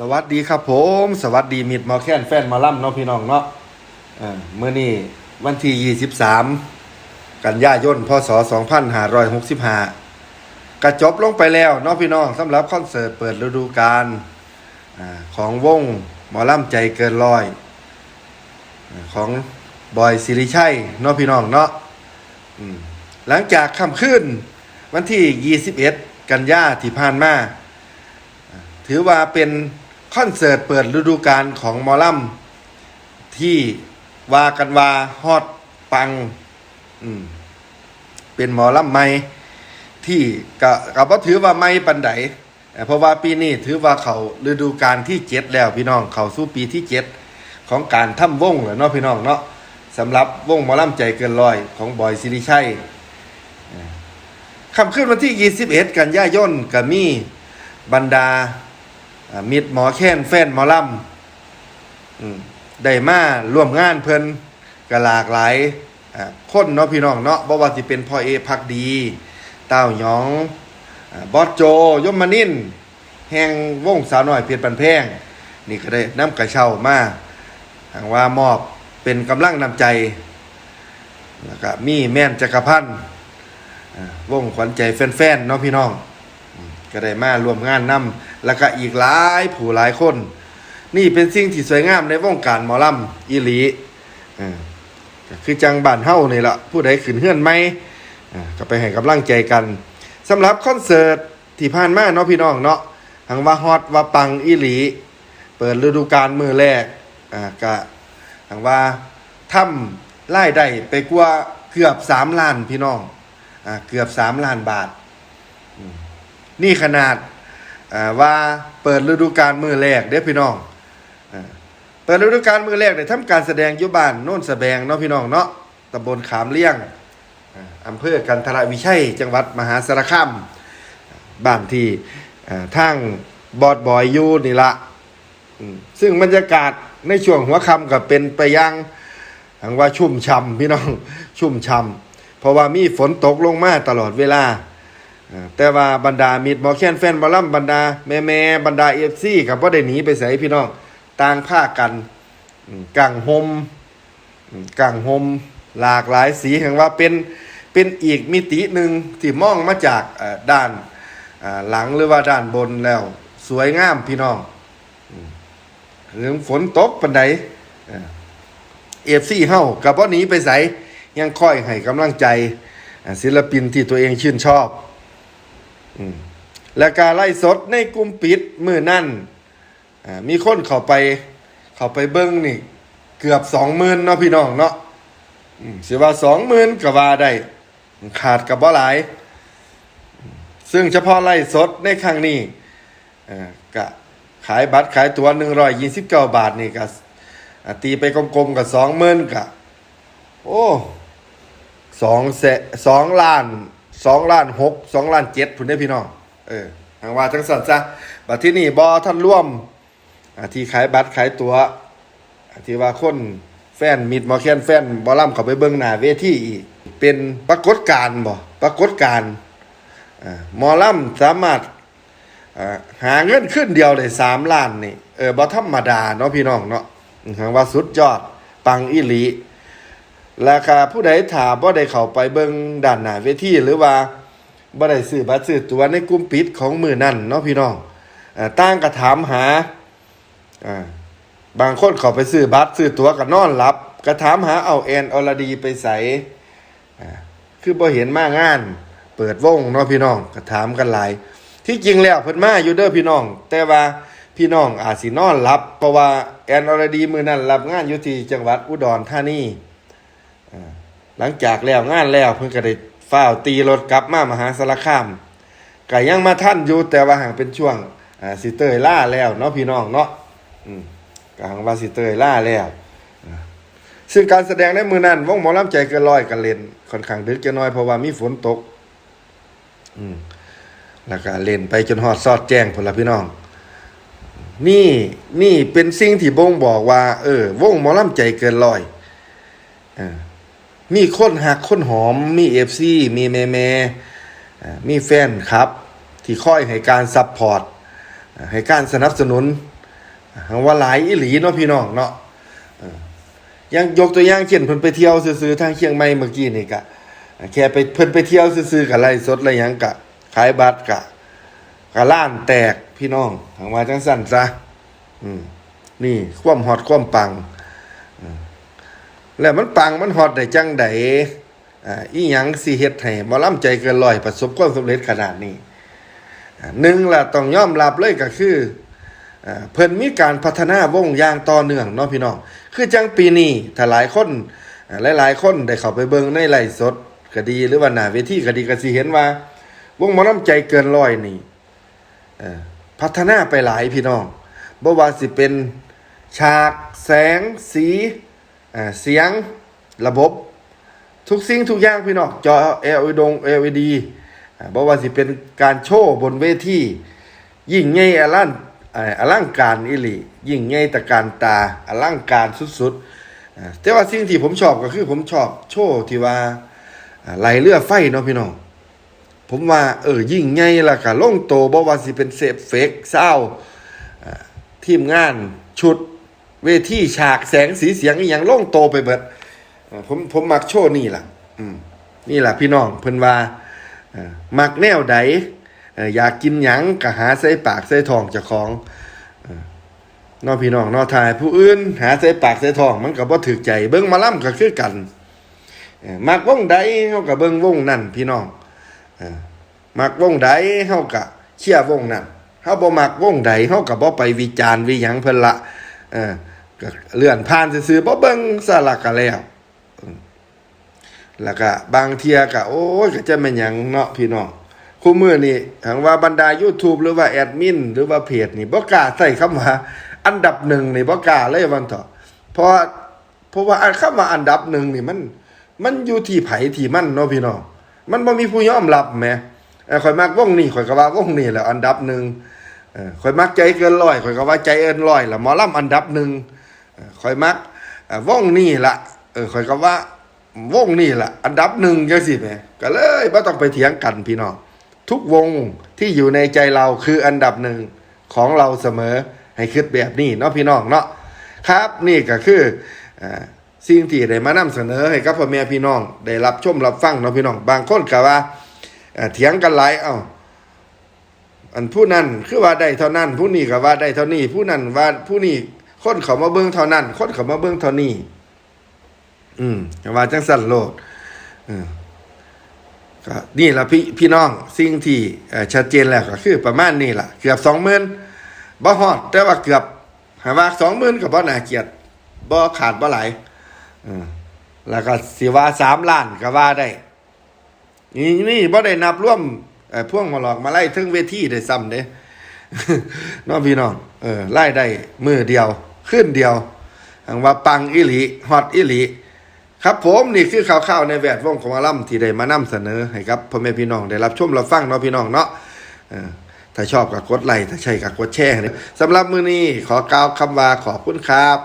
สวัสดีครับผม สวัสดีมิดมอแค้นแฟนมาล่ำเนาะพี่น้องเนาะเมื่อนี้วันที่ 23 กันยายนพศ 2565กระจบลงไปแล้วเนาะพี่น้องสำหรับคอนเสิร์ตเปิดฤดูกาลของวงหมอล่ำใจเกินร้อย ของบอยสิริชัยเนาะพี่น้องเนาะหลังจากค่ำคืนวันที่ 21 กันยาที่ผ่านมาถือว่าเป็น คอนเสิร์ตเปิดฤดูกาลของมอลำที่ว่ากันว่าฮอตปัง อืม เป็นหมอลำใหม่ที่ก็ก็บ่ถือว่าไม่ปันไดเอ่อเพราะว่าปีนี้ถือว่าเขาฤดูกาลที่เจ็ดแล้วพี่น้องเขาสู้ปีที่เจ็ดของการทำวงแล้วเนาะพี่น้องเนาะสำหรับวงหมอลำใจเกินร้อยของบอยสิริชัยเอ่อค่ำคืนวันที่ 21 กันยายนก็มีบรรดา มิดหมอแค้นแฟนหมอลำได้มาร่วมงานเพิ่นก็หลากหลายคนเนาะพี่น้องเนาะบ่ว่าสิเป็นพ่อเอพักดี เต้าหยองอบอสโจยมมานินแห่งวงสาวน้อยเพชรปันแพง นี่ก็ได้น้ำกระเช้ามาหางว่ามอบเป็นกำลังนำใจแล้วก็มีแม่นจักรพันธ์วงขวัญใจแฟนๆเนาะพี่น้อง ก็ได้มาร่วมงานนำแล้วก็อีกหลายผู้หลายคน นี่เป็นสิ่งที่สวยงามในวงการหมอลำอีหลีออก็คือจังบ้านเฮานี่ละผู้ใดขึ้นเฮือนไหมอ่าก็ไปให้กำลังใจกันสำหรับคอนเสิร์ตที่ผ่านมาเนาะพี่น้องเนาะหังว่าฮอตว่าปังอีหลี เปิดฤดูกาลมือแรกอ่าก็หังว่าทำรายได้ไปกว่าเกือบ3ล้านพี่น้องอ่าเกือบ3ล้านบาท นี่ขนาดว่าเปิดฤดูกาลมือแรกเด้อพี่น้องอเปิดฤดูกาลมือแรกได้ทำการแสดงยุบานโน่นสะแบงเนาะพี่น้องเนาะตำบลขามเลี้ยงออำเภอกันทรวิชัย จังหวัดมหาสารคามบ้านที่อ่าทางบอดบอยยูนี่ละซึ่งบรรยากาศในช่วงหัวค่ำก็เป็นไปยังหังว่าชุ่มช่ำพี่น้องชุ่มช่ำเพราะว่ามีฝนตกลงมาตลอดเวลา แต่ว่าบรรดามิดหมอแค้นแฟนบอลลัมบรรดาแม่แม่บรรดาเอฟซีกับว่าได้หนีไปใส่พี่น้องต่างผ้ากันกังหมอืมกังหมหลากหลายสีแห่งว่าเป็นเป็นอีกมิติหนึ่งที่มองมาจากด้านหลังหรือว่าด้านบนแล้ว สวยงามพี่น้องอืมถึงฝนตกปันใดเอฟซีเฮากับว่าหนีไปใส่ยังค่อยให้กำลังใจศิลปินที่ตัวเองชื่นชอบ และการไล่สดในกลุ่มปิดมือนั่นมีคนเข้าไปเข้าไปเบิ้งนี่ เกือบสองหมื่นเนาะพี่น้องเนาะอืมสิว่าสองหมื่นก็ว่าได้ ขาดกับบ่หลาย ซึ่งเฉพาะไล่สดในครั้งนี้ก็ขายบัตรขายตัวหนึ่งร้อยยี่สิบเก้าบาทนี่ก็ตีไปกลมๆกับสองหมื่นก็โอ้สองแสสองล้าน สองล้านหกสองล้านเจ็ดพุ่นได้พี่น้อง เออทางว่าจังสันซะบัดที่นี่บอท่านร่วมอ่าที่ขายบัตรขายตัวอ่าที่ว่าคนแฟนมิดมอแคนแฟนบอล่ำเขาไปเบิ้งหน้าเวทีอีก เป็นปรากฏการณ์บ่ปรากฏการณ์อ่าหมอล่ำสามารถอ่าหาเงินขึ้นเดียวได้สามล้านนี่เออบ่ธรรมดาเนาะพี่น้องเนาะอือทางว่าสุดยอดปังอีหลี ราคาผู้ใดถามบ่ได้เข้าไปเบิ่งด้านหน้าเวทีหรือว่าบ่ได้ซื้อบัตรซื้อตั๋วในกลุ่มปิดของมือนั่นเนาะพี่น้องอ่าต่างก็ถามหาอ่าบางคนเข้าไปซื้อบัตรซื้อตั๋วก็นอนหลับก็ถามหาเอาแอนอรดีไปใส่อ่าคือบ่เห็นมางาน เปิดวงเนาะพี่น้องก็ถามกันหลาย ที่จริงแล้วเพิ่นมาอยู่เด้อพี่น้อง แต่ว่าพี่น้องอาจสินอนหลับเพราะว่าแอนอรดีมือนั้นรับงานอยู่ที่จังหวัดอุดรธานี หลังจากแล้วงานแล้วเพิ่นก็ได้ฝ้าตีรถกลับมามหาสารคามก็ยังมาท่านอยู่แต่ว่าห่างเป็นช่วงสิเตยล่าแล้วเนาะพี่น้องเนาะก็ห่างว่าสิเตยล่าแล้วซึ่งการแสดงในมือนั้นวงหมอลำใจเกินร้อยกันเล่นค่อนข้างดึกจะน้อยเพราะว่ามีฝนตก อืมแล้วก็เล่นไปจนฮอดซอดแจ้งพุ่นละพี่น้อง นี่นี่เป็นสิ่งที่บ่งบอกว่า เออ วงหมอลำใจเกินร้อยอ่า มีคนหักคนหอม มีเอฟซีมีแม่แม่มีแฟนครับ ที่คอยให้การซัพพอร์ตให้การสนับสนุนว่าหลายอีหลีเนาะพี่น้องเนาะยังยกตัวอย่างเช่นเพิ่นไปเที่ยวซื่อๆทางเชียงใหม่เมื่อกี้นี่ก็แค่ไปเพิ่นไปเที่ยวซื่อๆกับไล่สดอะไรยังกะขายบัตรกะกะล้านแตกพี่น้องทางว่าจังสั่นซะอืมนี่ ความฮอตความปัง แล้วมันปังมันฮอตได้จังไดอ่าอีหยังสิเฮ็ดให้หมอลำใจเกินร้อยประสบความสำเร็จขนาดนี้หนึ่งล่ะต้องยอมรับเลยก็คืออ่เพิ่นมีการพัฒนาวงอย่างต่อเนื่องเนาะพี่น้อง คือจังปีนี้ถ้าหลายคนหลาย ๆ คนได้เข้าไปเบิ่งในไลฟ์สดก็ดีหรือว่าหน้าเวทีก็ดีก็สิเห็นว่า วงหมอน้ำใจเกินร้อยนี่เออพัฒนาไปหลายพี่น้องบ่ว่าสิเป็นฉากแสงสี อ่าเสียงระบบ ทุกสิ่งทุกอย่างพี่น้องจอ LED ดง LED อ่าบ่ว่าสิเป็นการโชว์บนเวทียิ่งใหญ่อลังอ่ออลังการอิลียิ่งใหญ่ตะการตาอลังการสุดๆแต่ว่าสิ่งที่ผมชอบก็คือผมชอบโชว์ที่ว่าไหลเรือไฟเนาะพี่น้องผมว่าเออยิ่งใหญ่ละก็ลงโตบ่ว่าสิเป็นเซฟเฟกเศร้าทีมงานชุด เวทีฉากแสงสีเสียงอย่างล่องโตไปเบิดผมผมมักโชว์นี่ล่ะนี่ล่ะพี่น้องเพิ่นว่ามักแนวใดอยากกินหยังก็หาใส่ปากใส่ทองเจ้าของนอพี่น้องนอทายผู้อื่น หาใส่ปากใส่ทอง มันก็บ่ถูกใจ เบิ่งมาล่ำก็คือกันมักวงใดเฮาก็เบิ่งวงนั่นพี่น้องมักวงใดเฮาก็เชียร์วงนั้นเฮาบ่มักวงใดเฮาก็บ่ไปวิจารณ์วิหยังเพิ่นละเออ ก็เลื่อนผ่านซื่อๆบ่เบิ่งซะละก็แล้วแล้วก็บางเทียก็โอ้ยก็จะเป็นหยังเนาะพี่น้องคู่มือนี่ถามว่าบรรดา YouTube หรือว่าแอดมินหรือว่าเพจนี่บ่กล้าใส่คำว่า อันดับหนึ่งนี่บ่กล้าเลยวันเถอะเพราะเพราะว่าอันคำว่าอันดับหนึ่งนี่มัน มันอยู่ที่ไผที่มันเนาะพี่น้องมันบ่มีผู้ยอมรับแหมเออข่อยมักวงนี้ข่อยก็ว่าวงนี้แหละอันดับหนึ่งเออข่อยมักใจเกินร้อยข่อยก็ว่าใจเกินร้อยละหมอลำอันดับหนึ่ง เอยมักเอ่องนี้ละเออข่อยก็ว่าวงนี่ละอันดับหนึ่งจังสิแหม่ก็เลยไม่ต้องไปเถียงกันพี่น้องทุกวงที่อยู่ในใจเราคืออันดับหนึ่งของเราเสมอให้คิดแบบนี้เนาะพี่น้องเนาะครับนี่ก็คืออสิ่งที่ได้มานำเสนอให้กับพ่อแม่พี่น้อง ได้รับชมรับฟังเนาะพี่น้อง บางคนก็ว่าเอ่อเถียงกันหลายเอ้าอันผู้นั้นคือว่าได้เท่านั้น ผู้นี้ก็ว่าได้เท่านี้ ผู้นั้นว่าผู้นี้ คนเขามาเบิ่งเท่านั้น คนเขามาเบิ่งเท่านี้ อืมว่าจังสั่นโลดเออก็นี่ละพี่พี่น้องสิ่งที่ชัดเจนแล้วก็คือประมาณนี้ล่ะ เกือบสองหมื่นบ่ฮอด แต่ว่าเกือบหาว่าสองหมื่นกับบ่น่าเกียดบ่ขาดบ่ไหลายเออแล้วก็สิว่าสามล้านก็ว่าได้ นี่นี่บ่ได้นับร่วมเอ่อพวงมาหลอกมาไล่ถึงเวทีได้ซ้ำเด้น้องพี่น้อง เออไล่ได้มือเดียว ขึ้นเดียวว่าปังอิหลีฮอตอิหลีครับผมนี่คือข่าวๆในแวดวงของอาล่ำที่ได้มานำเสนอให้ครับพ่อแม่พี่น้องได้รับชมรับฟังเนาะพี่น้องเนาะถ้าชอบก็กดไลค์ถ้าใช่ก็กดแชร์นะสำหรับมื้อนี้ขอกล่าวคำว่าขอบคุณครับ